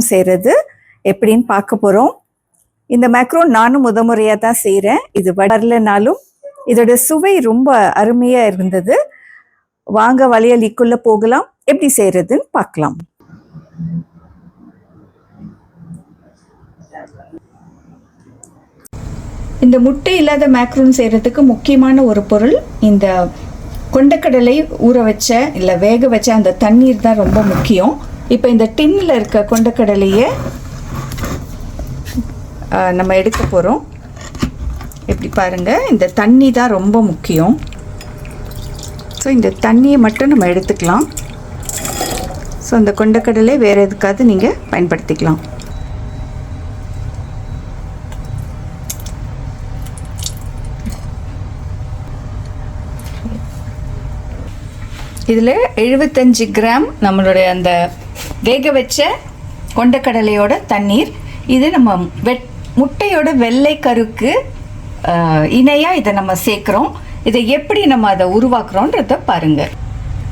செய்கிறது எப்படின்னு பார்க்க போகிறோம் இந்த மேக்ரோன் நானும் முத முறையாக தான் செய்கிறேன் இது வரலனாலும் இதோட சுவை ரொம்ப அருமையாக இருந்தது. வாங்க வளையலிக்குள்ளே போகலாம். எப்படி செய்கிறதுன்னு பார்க்கலாம். இந்த முட்டை இல்லாத மேக்ரூன் செய்கிறதுக்கு முக்கியமான ஒரு பொருள் இந்த கொண்டக்கடலை ஊற வச்ச இல்லை வேக வச்ச அந்த தண்ணீர் தான் ரொம்ப முக்கியம். இப்போ இந்த டின்னில் இருக்க கொண்டக்கடலையை நம்ம எடுக்க போகிறோம் எப்படி பாருங்கள் இந்த தண்ணி தான் ரொம்ப முக்கியம். ஸோ இந்த தண்ணியை மட்டும் நம்ம எடுத்துக்கலாம். ஸோ அந்த கொண்டக்கடலை வேறு எதுக்காவது நீங்கள் பயன்படுத்திக்கலாம். இதில் எழுபத்தஞ்சு கிராம் நம்மளுடைய அந்த வேக வச்ச கொண்டக்கடலையோட தண்ணீர் இது நம்ம வெட் முட்டையோட வெள்ளை கருக்கு இணையாக இதை நம்ம சேர்க்குறோம். இதை எப்படி நம்ம அதை உருவாக்குறோன்றத பாருங்கள்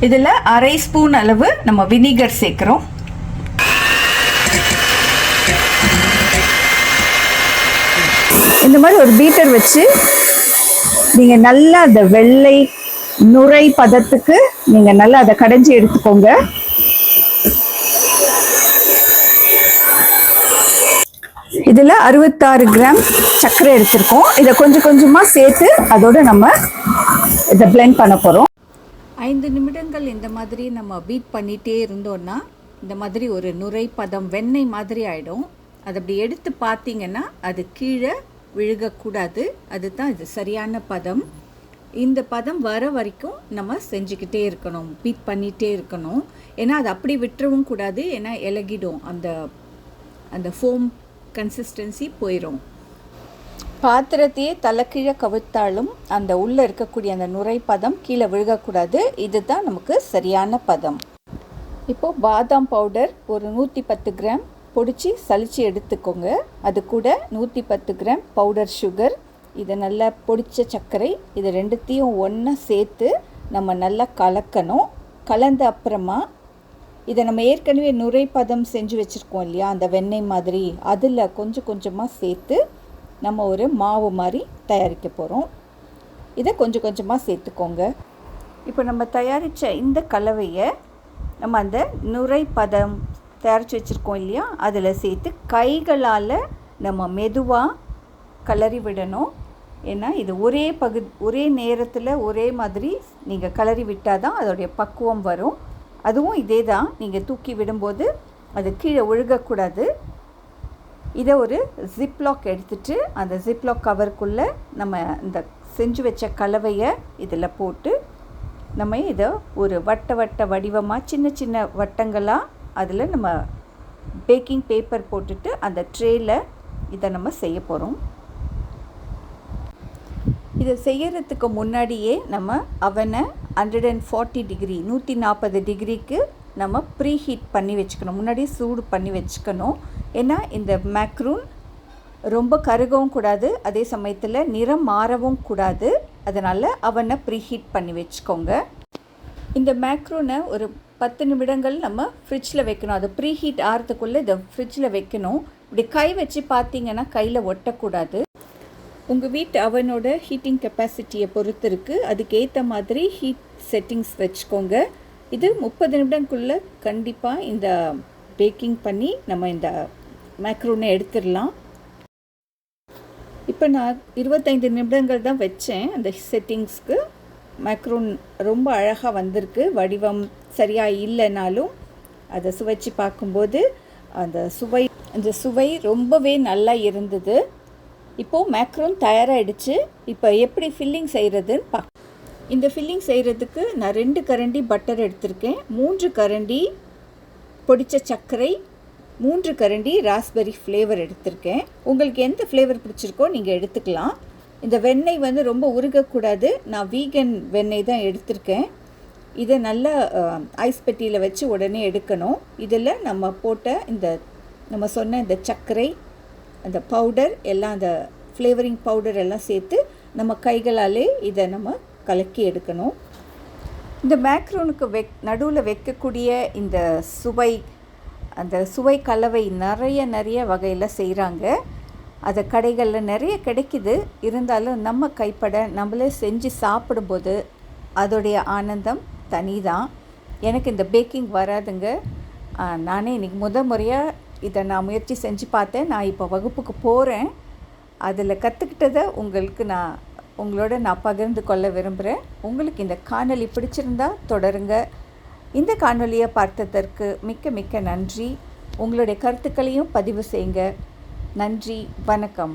இதில் அரை ஸ்பூன் அளவு நம்ம வினிகர் சேர்க்குறோம். இந்த மாதிரி ஒரு பீட்டர் வச்சு நீங்கள் நல்லா அந்த வெள்ளை நுரை பதத்துக்கு நீங்கள் நல்லா அதை கடைஞ்சி எடுத்துக்கோங்க. இதில் அறுபத்தாறு கிராம் சர்க்கரை எடுத்திருக்கோம். இதை கொஞ்சம் கொஞ்சமாக சேர்த்து அதோடு நம்ம இதை பிளெண்ட் பண்ண போகிறோம். ஐந்து நிமிடங்கள் இந்த மாதிரி நம்ம பீட் பண்ணிகிட்டே இருந்தோம்னா இந்த மாதிரி ஒரு நுரை பதம் வெண்ணெய் மாதிரி ஆகிடும் அது அப்படி எடுத்து பார்த்தீங்கன்னா அது கீழே விழுகக்கூடாது. அதுதான் இது சரியான பதம். இந்த பதம் வர வரைக்கும் நம்ம செஞ்சுக்கிட்டே இருக்கணும் பீட் பண்ணிகிட்டே இருக்கணும். ஏன்னா அது அப்படி விட்டுறவும் கூடாது. ஏன்னா இலகிடும் அந்த அந்த ஃபோம் கன்சிஸ்டன்சி போயிடும் பாத்திரத்தையே தலைக்கீழே கவிழ்த்தாலும் அந்த உள்ளே இருக்கக்கூடிய அந்த நுரை பதம் கீழே விழுகக்கூடாது. இதுதான் நமக்கு சரியான பதம். இப்போது பாதாம் பவுடர் ஒரு நூற்றி பத்து கிராம். பொடிச்சு சளிச்சு எடுத்துக்கோங்க. அது கூட நூற்றி பத்து கிராம் பவுடர் சுகர். இதை நல்லா பொடித்த சர்க்கரை இது ரெண்டுத்தையும் ஒன்றா சேர்த்து நம்ம நல்லா கலக்கணும். கலந்த அப்புறமா இதை நம்ம ஏற்கனவே நுரைப்பதம் செஞ்சு வச்சுருக்கோம் இல்லையா? அந்த வெண்ணெய் மாதிரி. அதில் கொஞ்சம் கொஞ்சமாக சேர்த்து நம்ம ஒரு மாவு மாதிரி தயாரிக்க போகிறோம் இதை கொஞ்சம் கொஞ்சமாக சேர்த்துக்கோங்க. இப்போ நம்ம தயாரித்த இந்த கலவையை நம்ம அந்த நுரைப்பதம் தயாரித்து வச்சுருக்கோம் இல்லையா? அதில் சேர்த்து கைகளால் நம்ம மெதுவாக கலரி விடணும். ஏன்னா இது ஒரே பகு ஒரே நேரத்தில் ஒரே மாதிரி நீங்கள் கலரி விட்டால் தான் அதோடைய பக்குவம் வரும். அதுவும் இதே தான் நீங்கள் தூக்கி விடும்போது அது கீழே ஒழுகக்கூடாது. இதை ஒரு ஜிப்லாக் எடுத்துட்டு அந்த ஜிப்லாக் கவருக்குள்ளே நம்ம இந்த செஞ்சு வச்ச கலவையை இதில் போட்டு நம்ம இதை ஒரு வட்ட வட்ட வடிவமாக சின்ன சின்ன வட்டங்களாக அதில் நம்ம பேக்கிங் பேப்பர் போட்டுட்டு அந்த ட்ரேயில் இதை நம்ம செய்ய போகிறோம். இதை செய்கிறதுக்கு முன்னாடியே நம்ம அவனை ஹண்ட்ரட் அண்ட் ஃபார்ட்டி டிகிரி நூற்றி நாற்பது டிகிரிக்கு நம்ம ப்ரீ ஹீட் பண்ணி வச்சுக்கணும். முன்னாடியே சூடு பண்ணி வச்சுக்கணும். ஏன்னா இந்த மேக்ரூன் ரொம்ப கருகவும் கூடாது. அதே சமயத்தில் நிறம் மாறவும் கூடாது. அதனால் அவனை ப்ரீ ஹீட் பண்ணி வச்சுக்கோங்க. இந்த மேக்ரூனை ஒரு பத்து நிமிடங்கள் நம்ம ஃப்ரிட்ஜில் வைக்கணும். அது ப்ரீ ஹீட் ஆகிறதுக்குள்ளே இதை ஃப்ரிட்ஜில் வைக்கணும். இப்படி கை வச்சு பார்த்தீங்கன்னா கையில் ஒட்டக்கூடாது. உங்கள் வீட்டு அவனோட ஹீட்டிங் கெப்பாசிட்டியை பொறுத்து இருக்குது அதுக்கேற்ற மாதிரி ஹீட் செட்டிங்ஸ் வச்சுக்கோங்க. இது முப்பது நிமிடங்குள்ளே கண்டிப்பாக இந்த பேக்கிங் பண்ணி நம்ம இந்த மேக்ரூனை எடுத்துடலாம். இப்போ நான் இருபத்தைந்து நிமிடங்கள் தான் வச்சேன். அந்த செட்டிங்ஸ்க்கு மேக்ரூன் ரொம்ப அழகாக வந்திருக்கு. வடிவம் சரியாக இல்லைனாலும் அதை சுவைச்சு பார்க்கும்போது அந்த சுவை அந்த சுவை ரொம்பவே நல்லா இருந்தது. இப்போது மேக்ரோன் தயாராகிடுச்சு இப்போ எப்படி ஃபில்லிங் செய்கிறதுன்னு பா இந்த ஃபில்லிங் செய்கிறதுக்கு நான் ரெண்டு கரண்டி பட்டர் எடுத்திருக்கேன். மூன்று கரண்டி பொடித்த சர்க்கரை மூன்று கரண்டி ராஸ்பெரி ஃப்ளேவர் எடுத்திருக்கேன். உங்களுக்கு எந்த ஃப்ளேவர் பிடிச்சிருக்கோ நீங்கள் எடுத்துக்கலாம். இந்த வெண்ணெய் வந்து ரொம்ப உருகக்கூடாது. நான் வீகன் வெண்ணெய் தான் எடுத்திருக்கேன். இதை நல்லா ஐஸ் பெட்டியில் வச்சு உடனே எடுக்கணும். இதில் நம்ம போட்ட இந்த நம்ம சொன்ன இந்த சர்க்கரை அந்த பவுடர் எல்லாம் அந்த ஃப்ளேவரிங் பவுடர் எல்லாம் சேர்த்து நம்ம கைகளாலே இதை நம்ம கலக்கி எடுக்கணும். இந்த மேக்ரோனுக்கு வெக் நடுவில் வைக்கக்கூடிய இந்த சுவை அந்த சுவை கலவை நிறைய நிறைய வகையில் செய்கிறாங்க அது கடைகளில் நிறைய கிடைக்குது. இருந்தாலும் நம்ம கைப்பட நம்மளே செஞ்சு சாப்பிடும்போது அதோடைய ஆனந்தம் தனி தான் எனக்கு இந்த பேக்கிங் வராதுங்க. நானே இன்றைக்கி முத முறையாக இதை நான் முயற்சி செஞ்சு பார்த்தேன். நான் இப்போ வகுப்புக்கு போகிறேன் அதில் கற்றுக்கிட்டதை உங்களுக்கு நான் உங்களோட நான் பகிர்ந்து கொள்ள விரும்புகிறேன். உங்களுக்கு இந்த காணொலி பிடிச்சிருந்தா தொடருங்க. இந்த காணொலியை பார்த்ததற்கு மிக்க மிக்க நன்றி. உங்களுடைய கருத்துக்களையும் பதிவு செய்யுங்க. நன்றி. வணக்கம்.